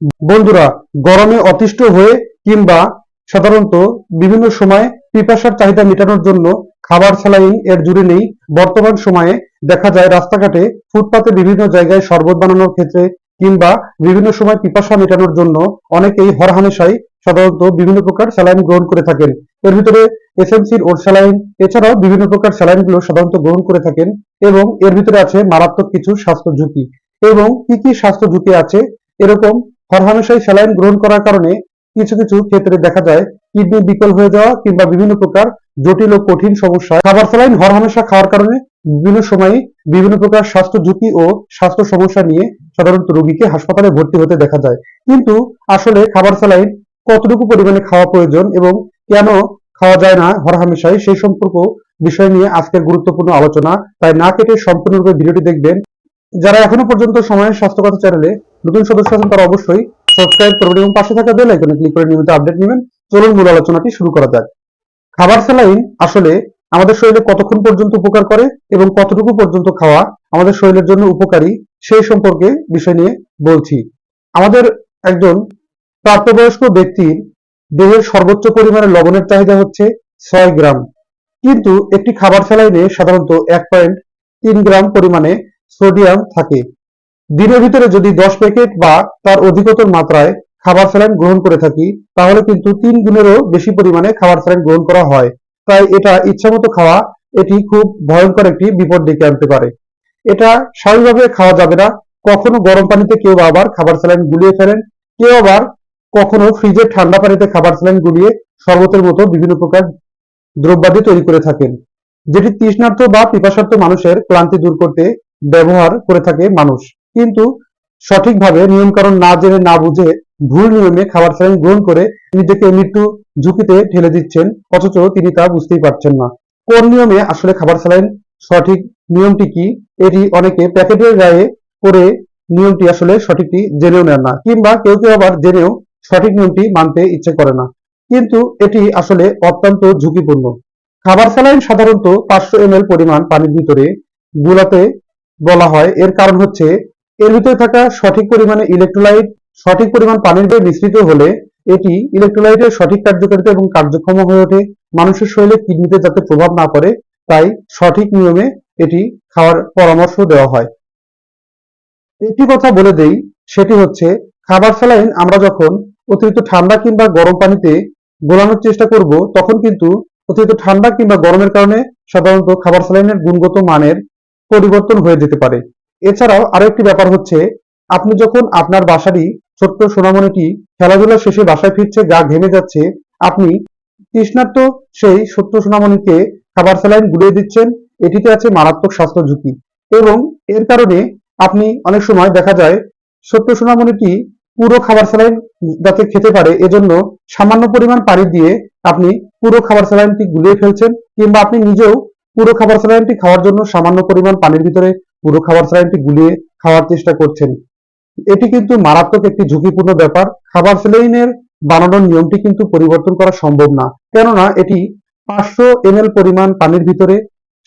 বন্ধুরা, গরমে অতিষ্ঠ হয়ে কিংবা সাধারণত বিভিন্ন সময় পিপাসার চাহিদা মেটানোর জন্য খাবার স্যালাইন এর জুড়ে নেই। বর্তমান সময়ে দেখা যায় রাস্তাঘাটে ফুটপাতে বিভিন্ন জায়গায় শরবত বানানোর ক্ষেত্রে কিংবা বিভিন্ন সময় পিপাসা মেটানোর জন্য অনেকেই হরহামেশাই সাধারণত বিভিন্ন প্রকার স্যালাইন গ্রহণ করে থাকেন। এর ভিতরে এসএমসির ওর স্যালাইন, এছাড়াও বিভিন্ন প্রকার স্যালাইনগুলো সাধারণত গ্রহণ করে থাকেন এবং এর ভিতরে আছে মারাত্মক কিছু স্বাস্থ্য ঝুঁকি। এবং কি কি স্বাস্থ্য ঝুঁকি আছে? এরকম হরহামেশাই স্যালাইন গ্রহণ করার কারণে কিছু কিছু ক্ষেত্রে দেখা যায় কিডনি বিকল হয়ে যাওয়া কিংবা বিভিন্ন প্রকার জটিল ও কঠিন সমস্যা খাবার স্যালাইন হরহামেশা খাওয়ার কারণে বিভিন্ন সময়ে বিভিন্ন প্রকার স্বাস্থ্য ঝুঁকি ও স্বাস্থ্য সমস্যা নিয়ে সাধারণত রোগীকে হাসপাতালে ভর্তি হতে দেখা যায়। কিন্তু আসলে খাবার স্যালাইন কতটুকু পরিমাণে খাওয়া প্রয়োজন এবং কেন খাওয়া যায় না হরহামেশাই সেই সম্পর্ক বিষয় নিয়ে আজকের গুরুত্বপূর্ণ আলোচনা। তাই না কেটে সম্পূর্ণরূপে ভিডিওটি দেখবেন। যারা এখনও পর্যন্ত সময়ের স্বাস্থ্যকথা চ্যানেলে নতুন সদস্য আছেন তারা অবশ্যই সাবস্ক্রাইব করবেন এবং পাশে থাকা বেল আইকনে ক্লিক করে নিয়মিত আপডেট নেবেন। চলুন মূল আলোচনাটি শুরু করা যাক। খাবার স্যালাইন আসলে আমাদের শরীরে কতক্ষণ পর্যন্ত উপকার করে এবং কতটুকু পর্যন্ত খাওয়া আমাদের শরীরের জন্য উপকারী সেই সম্পর্কে বিষয় নিয়ে বলছি। আমাদের একজন প্রাপ্তবয়স্ক ব্যক্তির দেহের সর্বোচ্চ পরিমাণে লবণের চাহিদা হচ্ছে ছয় গ্রাম। কিন্তু একটি খাবার স্যালাইনে সাধারণত এক পয়েন্ট তিন গ্রাম পরিমাণে সোডিয়াম থাকে। দিনের ভিতরে যদি দশ প্যাকেট বা তার অধিকতর মাত্রায় খাবার স্যালাইন গ্রহণ করে থাকি, তাহলে কিন্তু তিন গুণেরও বেশি পরিমাণে খাবার স্যালাইন গ্রহণ করা হয়। তাই এটা ইচ্ছামতো খাওয়া, এটি খুব ভয়ঙ্কর একটি বিপদ ডেকে আনতে পারে। এটা স্বাভাবিকভাবে খাওয়া যাবে না। কখনো গরম পানিতে কেউ আবার খাবার স্যালাইন গুলিয়ে ফেলেন। কেউ আবার কখনো ফ্রিজে ঠান্ডা পানিতে খাবার স্যালাইন গুলিয়ে শরবতের মতো বিভিন্ন প্রকার দ্রব্যাদি তৈরি করে থাকেন, যেটি তৃষ্ণার্থ বা পিপাসার্থ মানুষের ক্লান্তি দূর করতে ব্যবহার করে থাকে মানুষ। কিন্তু সঠিকভাবে নিয়মকানুন না জেনে না বুঝে ভুল নিয়মে খাবার স্যালাইন গ্রহণ করে নিজেকে মৃত্যু ঝুঁকিতে ঠেলে দিচ্ছেন, অথচ তিনি তা বুঝতেই পারছেন না। কোন নিয়মে আসলে খাবার স্যালাইন সঠিক নিয়মটি কি? এটি অনেকে প্যাকেটের গায়ে করে নিয়মটি আসলে সঠিকটি জেনেও নেন না, কিংবা কেউ কেউ আবার জেনেও সঠিক নিয়মটি মানতে ইচ্ছে করে না। কিন্তু এটি আসলে অত্যন্ত ঝুঁকিপূর্ণ। খাবার স্যালাইন সাধারণত পাঁচশো এম পরিমাণ পানির ভিতরে গুলাতে বলা হয়। এর কারণ হচ্ছে এর ভিতরে থাকা সঠিক পরিমাণে ইলেকট্রোলাইট সঠিক পরিমাণ পানির সাথে মিশ্রিত হলে এটি ইলেকট্রোলাইটের সঠিক কার্যকারিতা এবং কার্যক্ষম হয়ে ওঠে। মানুষের শরীরে কিডনিতে যাতে প্রভাব না পড়ে, তাই সঠিক নিয়মে এটি খাওয়ার পরামর্শ দেওয়া হয়। একটি কথা বলে দেই, সেটি হচ্ছে, খাবার স্যালাইন আমরা যখন অতিরিক্ত ঠান্ডা কিংবা গরম পানিতে গোলানোর চেষ্টা করব, তখন কিন্তু অতিরিক্ত ঠান্ডা কিংবা গরমের কারণে সাধারণত খাবার স্যালাইনের গুণগত মানের পরিবর্তন হয়ে যেতে পারে। এছাড়াও আরও একটি ব্যাপার হচ্ছে, আপনি যখন আপনার বাসারই ছোট্ট সোনামণিটি খেলাধুলা শেষে বাসায় ফিরছে, গা ঘেমে যাচ্ছে, আপনি তৃষ্ণার্ত সেই ছোট্ট সোনামণিকে খাবার স্যালাইন গুলিয়ে দিচ্ছেন, এটিতে আছে মারাত্মক স্বাস্থ্য ঝুঁকি। এবং এর কারণে আপনি অনেক সময় দেখা যায়, ছোট্ট সোনামণিটি পুরো খাবার স্যালাইন যাতে খেতে পারে, এজন্য সামান্য পরিমাণ পানি দিয়ে আপনি পুরো খাবার স্যালাইনটি গুলিয়ে ফেলছেন, কিংবা আপনি নিজেও পুরো খাবার স্যালাইনটি খাওয়ার জন্য সামান্য পরিমাণ পানির ভিতরে পুরো খাবার স্যালাইনটি গুলিয়ে খাওয়ার চেষ্টা করছেন। এটি কিন্তু মারাত্মক একটি ঝুঁকিপূর্ণ ব্যাপার। খাবার স্যালাইনের বানানোর নিয়মটি কিন্তু পরিবর্তন করা সম্ভব না। কেননা, এটি পাঁচশো এম পরিমাণ পানির ভিতরে,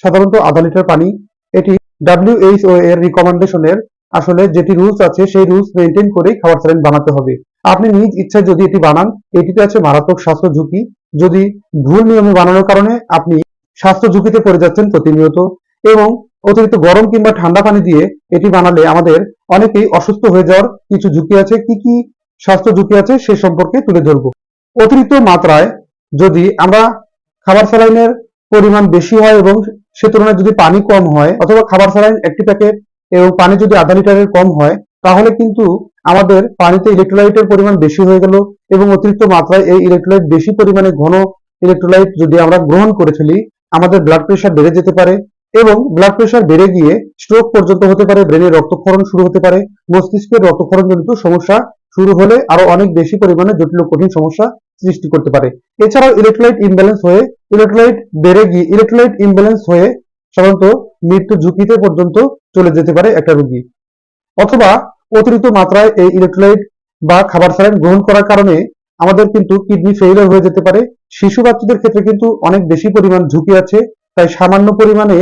সাধারণত আধা লিটার পানি, এটি ডাব্লিউএইচও এর রিকমেন্ডেশনের আসলে যেটি রুলস আছে, সেই রুলস মেনটেন করেই খাবার স্যালাইন বানাতে হবে। আপনি নিজ ইচ্ছায় যদি এটি বানান, এটিতে আছে মারাত্মক স্বাস্থ্য ঝুঁকি। যদি ভুল নিয়মে বানানোর কারণে আপনি স্বাস্থ্য ঝুঁকিতে পড়ে যাচ্ছেন প্রতিনিয়ত এবং অতিরিক্ত গরম কিংবা ঠান্ডা পানি দিয়ে এটি বানালে আমাদের অনেকেই অসুস্থ হয়ে যাওয়ার কিছু ঝুঁকি আছে। কি কি স্বাস্থ্য ঝুঁকি আছে সে সম্পর্কে তুলে ধরবো। অতিরিক্ত মাত্রায় যদি আমরা খাবার স্যালাইনের পরিমাণ বেশি হয় এবং সে তুলনায় যদি পানি কম হয় অথবা খাবার স্যালাইন একটি প্যাকেট এবং পানি যদি আধা লিটারের কম হয়, তাহলে কিন্তু আমাদের পানিতে ইলেকট্রোলাইটের পরিমাণ বেশি হয়ে গেল এবং অতিরিক্ত মাত্রায় এই ইলেকট্রোলাইট বেশি পরিমাণে ঘন ইলেকট্রোলাইট যদি আমরা গ্রহণ করে ফেলি, আমাদের ব্লাড প্রেশার বেড়ে যেতে পারে। এবং ব্লাড প্রেশার বেড়ে গিয়ে স্ট্রোক পর্যন্ত হতে পারে ব্রেনের রক্তক্ষরণ শুরু হতে পারে, মস্তিষ্কের রক্তক্ষরণজনিত সমস্যা শুরু হলে আরও অনেক বেশি পরিমাণে জটিল কঠিন সমস্যা সৃষ্টি করতে পারে। এছাড়াও ইলেকট্রোলাইট ইমব্যালেন্স হয়ে ইলেকট্রোলাইট বেড়ে গিয়ে ইলেকট্রোলাইট ইমব্যালেন্স হয়ে সাধারণত মৃত্যু ঝুঁকিতে পর্যন্ত চলে যেতে পারে একটা রোগী। অথবা অতিরিক্ত মাত্রায় এই ইলেকট্রোলাইট বা খাবার স্যালাইন গ্রহণ করার কারণে আমাদের কিন্তু কিডনি ফেইলিয়ার হয়ে যেতে পারে। শিশু বাচ্চাদের ক্ষেত্রে কিন্তু অনেক বেশি পরিমাণ ঝুঁকি আছে, তাই সামান্য পরিমাণে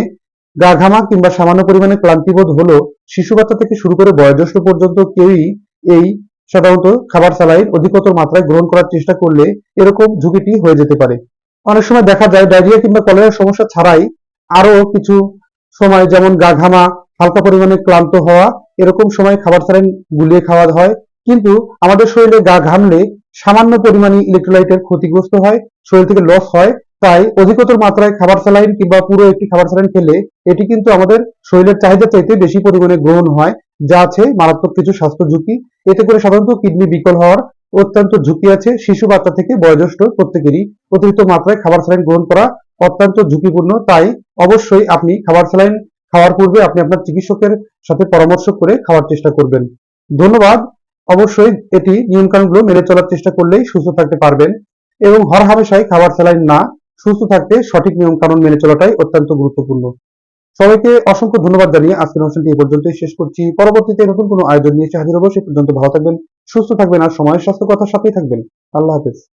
গা ঘামা কিংবা সামান্য পরিমাণে ক্লান্তিবোধ হলো শিশু বাচ্চা থেকে শুরু করে বয়োজ্যেষ্ঠ পর্যন্ত কেউই এই সাধারণত খাবার স্যালাইন অধিকতর মাত্রায় গ্রহণ করার চেষ্টা করলে এরকম ঝুঁকিটি হয়ে যেতে পারে। অনেক সময় দেখা যায় ডায়রিয়া কিংবা কলেরার সমস্যা ছাড়াই আরও কিছু সময় যেমন গা ঘামা হালকা পরিমাণে ক্লান্ত হওয়া, এরকম সময় খাবার স্যালাইন গুলিয়ে খাওয়া হয়। কিন্তু আমাদের শরীরে গা ঘামলে সামান্য পরিমাণে ইলেকট্রোলাইটের ক্ষতিগ্রস্ত হয়, শরীর থেকে লস হয় তাই অধিকতর মাত্রায় খাবার স্যালাইন কিংবা পুরো একটি খাবার স্যালাইন খেলে এটি কিন্তু আমাদের শরীরের চাহিদা চাইতে বেশি পরিমাণে গ্রহণ হয়, যা আছে মারাত্মক কিছু স্বাস্থ্য ঝুঁকি। এতে করে সাধারণত কিডনি বিকল হওয়ার অত্যন্ত ঝুঁকি আছে শিশু বাচ্চা থেকে বয়োজ্যেষ্ঠ প্রত্যেকেরই। অতিরিক্ত মাত্রায় খাবার স্যালাইন গ্রহণ করা অত্যন্ত ঝুঁকিপূর্ণ। তাই অবশ্যই আপনি খাবার স্যালাইন খাওয়ার পূর্বে আপনি আপনার চিকিৎসকের সাথে পরামর্শ করে খাওয়ার চেষ্টা করবেন। ধন্যবাদ। অবশ্যই এটি নিয়মকানুনগুলো মেনে চলার চেষ্টা করলেই সুস্থ থাকতে পারবেন। এবং হর হামেশাই খাবার স্যালাইন না সুস্থ থাকতে সঠিক নিয়ম কানুন মেনে চলাটাই অত্যন্ত গুরুত্বপূর্ণ। সবাইকে অসংখ্য ধন্যবাদ জানিয়ে আজকের অনুষ্ঠানটি এই পর্যন্তই শেষ করছি। পরবর্তীতে নতুন কোনো আয়োজন নিয়ে হাজির হব, সে পর্যন্ত ভালো থাকবেন, সুস্থ থাকবেন আর সময়ের স্বাস্থ্য কথার সাথেই থাকবেন। আল্লাহ হাফেজ।